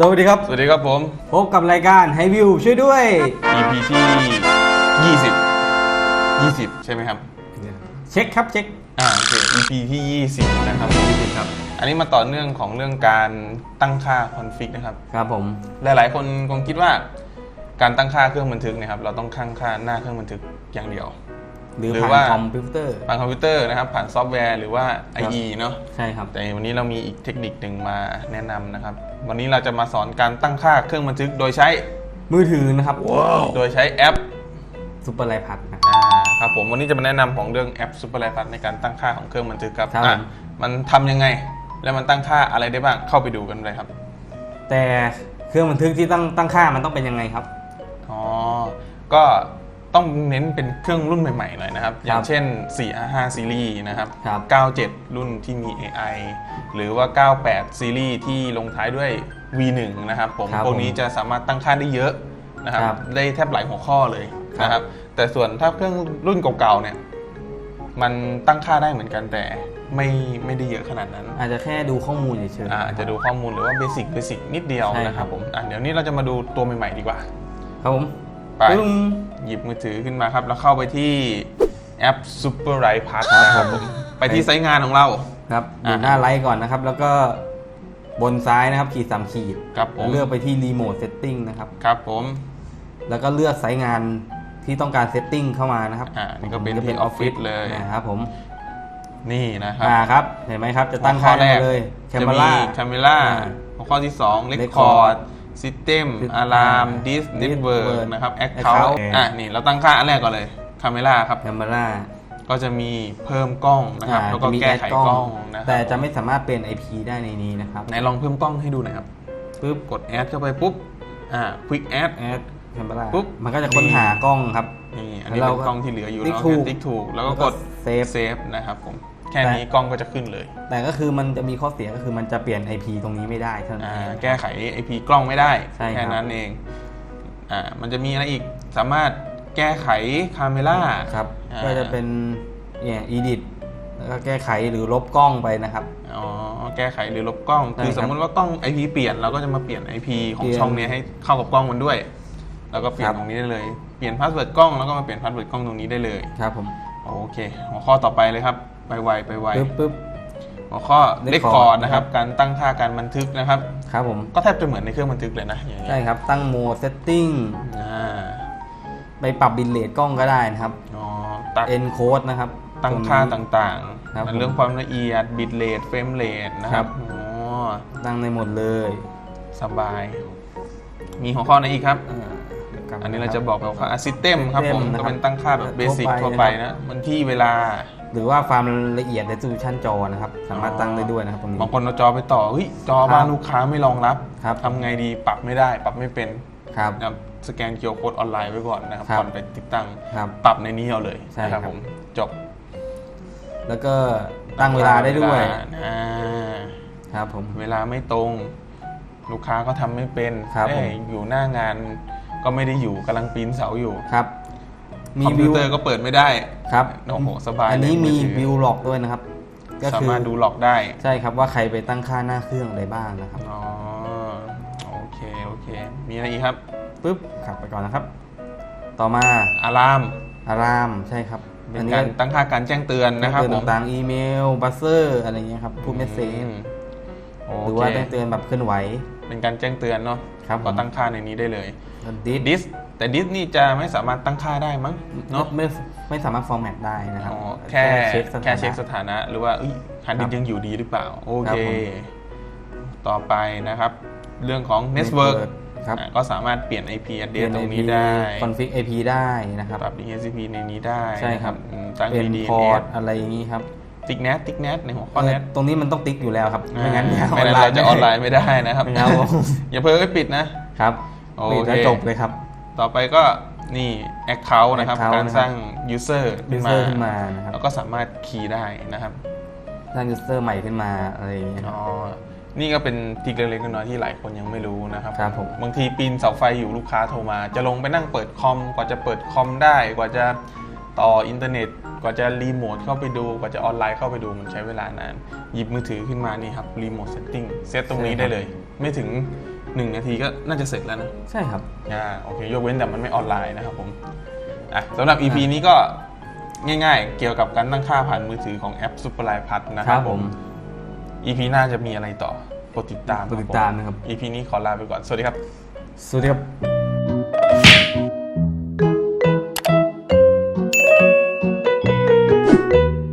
สวัสดีครับ สวัสดีครับผม พบกับรายการให้วิวช่วยด้วย EP ที่ 20 20 ใช่ไหมครับ เช็คครับเช็คอ่าโอเค EP ที่ 20 นะครับผมครับ อันนี้มาต่อเนื่องของเรื่องการตั้งค่าคอนฟิกนะครับ ครับผม หลาย ๆ คนคงคิดว่าการตั้งค่าเครื่องบันทึกเนะครับ เราต้องข้างค่าหน้าเครื่องบันทึกอย่างเดียว หรือหรือผ่านว่าคอมพิวเตอร์ผ่านคอมพิวเตอร์นะครับ ผ่านซอฟต์แวร์หรือว่าครับ IE เนาะใช่ครับ แต่วันนี้เรามีอีกเทคนิคหนึ่งมาแนะนำนะครับ วันนี้เราจะมาสอนการตั้งค่าเครื่องบันทึกโดยใช้มือถือนะครับ โดยใช้แอปซุปเปอร์ไลพัดนะอ่าครับผมวันนี้จะมาแนะนำของเรื่องแอป Super l i f e ในการตั้งค่าของเครื่องบันทึกครับครับอะผมมันทำยังไง แล้วมันตั้งค่าอะไรได้บ้างเข้าไปดูกันเลยครับ แต่เครื่องบันทึกที่ตั้งตั้งค่ามันต้องเป็นยังไงครับอ๋อก็ ต้องเน้นเป็นเครื่องรุ่นใหม่ๆหน่อยนะครับ อย่างเช่น 455 ซีรีส์นะครับครับ97 รุ่นที่มี AI หรือว่า 98 ซีรีส์ที่ลงท้ายด้วย V1 นะครับผมครับพวกนี้จะสามารถตั้งค่าได้เยอะนะครับครับได้แทบหลายหัวข้อเลยครับนะครับ แต่ส่วนถ้าเครื่องรุ่นเก่าๆเนี่ย มันตั้งค่าได้เหมือนกันแต่ไม่ไม่ได้เยอะขนาดนั้น อาจจะแค่ดูข้อมูลเฉยๆอาจจะดูข้อมูลหรือว่าเบสิกเบสิกนิดเดียวใช่นะคครัรับบผมอะเดี๋ยวนี้เราจะมาดูตัวใหม่ๆดีกว่า ครับผม ไปปึ้งหยิบมือถือขึ้นมาครับ แล้วเข้าไปที่แอป Super r i p a s ครับนะครับผผมมไปที่ไซต์งานของเรา ครับอยู่อ่าหน้าไลท์ก่อนนะครับ แล้วก็บนซ้ายนะครับขีดสามขีดครับผม เลือกไปที่รีโมทเซตติ้งนะครับ ครับผม แล้วก็เลือกไซต์งานที่ต้องการเซตติ้งเข้ามานะครับอ่านี่ก็เป็นจะที่ออฟฟิศเลยนะครับผมนี่นะครับอ่าครับ เห็นไหมครับ จะตั้งหัวข้ค่าอแรได้กเลยแคจะมเปมีล่าแคมเมล่าอ่าหัวข้อที่2 Record Record System System Alarm Disk Disk Network Network นะครับ Account Account อะนี่เราตั้งค่าอันแรกก่อนเลยคาเมล่าครับแคมเปล่าก็จะมีเพิ่มกล้องนะครับ แล้วก็แก้ไขกล้องนะครับแต่จะไม่สามารถเปลี่ยน IP ได้ในนี้นะครับไหนลองเพิ่มกล้องให้ดูหน่อยครับปุ๊บกดแอดเข้าไปปุ๊บอ่า Quick Add แอดแคมเปล่าปุ๊บมันก็จะค้นหากล้องครับนี่อันนี้แล้วเป็นเราก็กล้องที่เหลืออยู่ติ๊กเนาะถูกติ๊กถูกแล้วก็แล้วก็กดเซฟเซฟนะครับผม แค่นี้กล้องก็จะขึ้นเลย แต่ก็คือมันจะมีข้อเสียก็คือมันจะเปลี่ยน IP ตรงนี้ไม่ได้เท่านั้นอ่าเองแก้ไข IP กล้องไม่ได้ใช่ครับแค่นั้นเองอ่ามันจะมีอะไรอีกสามารถแก้ไขคาเมล่าครับอ่าก็จะเป็นเนี่ยอีดิทแล้วก็แก้ไขหรือลบกล้องไปนะครับอ๋อแก้ไขหรือลบกล้องใช่คือครับสมมติว่ากล้อง IP เปลี่ยนเราก็จะมาเปลี่ยน IP ขอเปงลี่ยนช่องเนี้ยให้เข้ากับกล้องมันด้วย แล้วก็เปลี่ยครันบตรงนี้ได้เลยเปลี่ยนพาสเวิร์ดกล้องแล้วก็มาเปลี่ยนพาสเวิร์ดกล้องตรงนี้ได้เลยครับผมโอเค หัวข้อต่อไปเลยครับ ไปไวไปไวปึ๊บปึ๊บ หัวข้อ Record Record นะครับครับ การตั้งค่าการบันทึกนะครับ ครับผม ก็แทบจะเหมือนในเครื่องบันทึกเลยนะอย่างเงี้ยใช่ครับ ตั้งโหมดเซตติ้งอ่าไปปรับบิตเรทกล้องก็ได้นะครับ อ๋อตัด encode นะครับตั้งค่าตรงนี้ ต่างครับๆ เรื่องความละเอียดบิตเรทเฟรมเรทนะคครัรับบอ๋อตั้งในหมดเลยสบาย มีหัวข้อไหนอีกครับ อ่าดี๋ยวกลับอันนี้คเราบจะบอกแบบว่าซิสเต็มครับผม System นะครับก็เป็นตั้งค่าแบบเบสิกทั่ทั่ววไปไปนะมันที่เวลา หรือว่าความละเอียด resolution จอนะครับ สามารถตั้งได้ด้วยนะครับตรงนี้ บางคนเอาจอไปต่อเฮ้ยจอบ้านลูกค้าไม่รองรับครับทำไงดีปรับไม่ได้ ปรับไม่เป็นครับนะครับสแกนเคียวโค้ดออนไลน์ไว้ก่อนนะครับครับก่อนไปติดตั้งครับปรับในนี้เอาเลยใช่นะครับครับผมจบ แล้วก็ตั้งเวลาได้ด้วยเวลาอ่าครับผมเวลาไม่ตรง ลูกค้าก็ทำไม่เป็นครับเอ้ยผมอยู่หน้างานก็ไม่ได้อยู่กำลังปีนเสาอยู่ครับ คอมพิวเตอร์ก็เปิดไม่ได้ครับโอ้โหสบายอันนี้เลยมีมือถือวิวล็อกด้วยนะครับ ก็สาคือมารถดูหลอกได้ ใช่ครับว่าใครไปตั้งค่าหน้าเครื่องอะไรบ้างนะครับอ๋อโอเคโอเค มีอะไรอีกครับปุ๊บขับไปก่อนนะครับ ต่อมาอารามอารามใช่ครับเป็นอันนี้การตั้งค่าการแจ้งเตือนนะครับเตือนผมต่างๆอีเมลบัสเซอร์อะไรเงี้ยครับพูดเมสเซจอืมโอ หรือเคว่าต้องเตือนแบบเคลื่อนไหว เป็นการแจ้งเตือนเนาะครับก็ตั้งค่าในนี้ได้เลยดิสดิสแต่ดิสนี่จะไม่สามารถตั้งค่าได้มั้งเนาะไม่ไม่สามารถฟอร์แมตได้นะครับอ๋อแค่เช็คสถานะแค่เช็คสถานะ หรือว่าเอ้ยฮาร์ดดิสก์ยังอยู่ดีหรือเปล่า โอครัเคบผมต่อไปนะครับ เรื่องของ Network ครับอะก็สามารถเปลี่ยน IP เปลี่ย address นตรง IP นี้ได้คอนฟิก IP ได้นะครับปรับ DHCP ในนี้ได้ ใช่ครับอืมตั้งเป็นดีพอร์ตๆอะไรอย่างนี้ครับ ติ๊กแนทติ๊กแนทในหัวข้อเอแนอทตรงนี้มันต้องติ๊กอยู่แล้วครับ ไม่งั้นอ่าไม่งั้นเราจะออนไลน์ไม่ได้นะครับไม่ครับผมอย่าเพิ่งไปปิดนะครับโอเคปิดแล้วจบเลยครับ ต่อไปก็นี่ Account นะครับ Account การนะครับสร้าง User ยูขึ้นเซมาอร์ขึ้นมานะครับแล้วก็สามารถคีย์ได้นะครับ สร้างยูเซอร์ใหม่ขึ้นมาอะไรอย่างเงี้ยอ๋อนี่ก็เป็นทริกเล็กๆน้อยๆที่หลายคนยังไม่รู้นะครับครับผมบางทีปีนเสาไฟอยู่ลูกค้าโทรมา จะลงไปนั่งเปิดคอมกว่าจะเปิดคอมได้กว่าจะต่ออินเทอร์เน็ต กว่าจะรีโมทเข้าไปดู กว่าจะออนไลน์เข้าไปดูมันใช้เวลานาน หยิบมือถือขึ้นมานี่ครับรีโมทเซตติ้งเซตตรงนี้ได้เลย ไม่ถึงหนึ่งนาทีก็น่าจะเสร็จแล้วนะ ใช่ครับอ่าโอเค ยกเว้นแต่มันไม่ออนไลน์นะครับผมอะสำหรับ EP นี้ก็ง่ายๆ เกี่ยวกับการตั้งค่าผ่านมือถือของแอป Superline พัดนะคครัรับบผผมม EP หน้าจะมีอะไรต่อโปรดติดตามโปรดติดตามนะครับ EP นี้ขอลาไปก่อน สวัสดีครับ สวัสดีครับ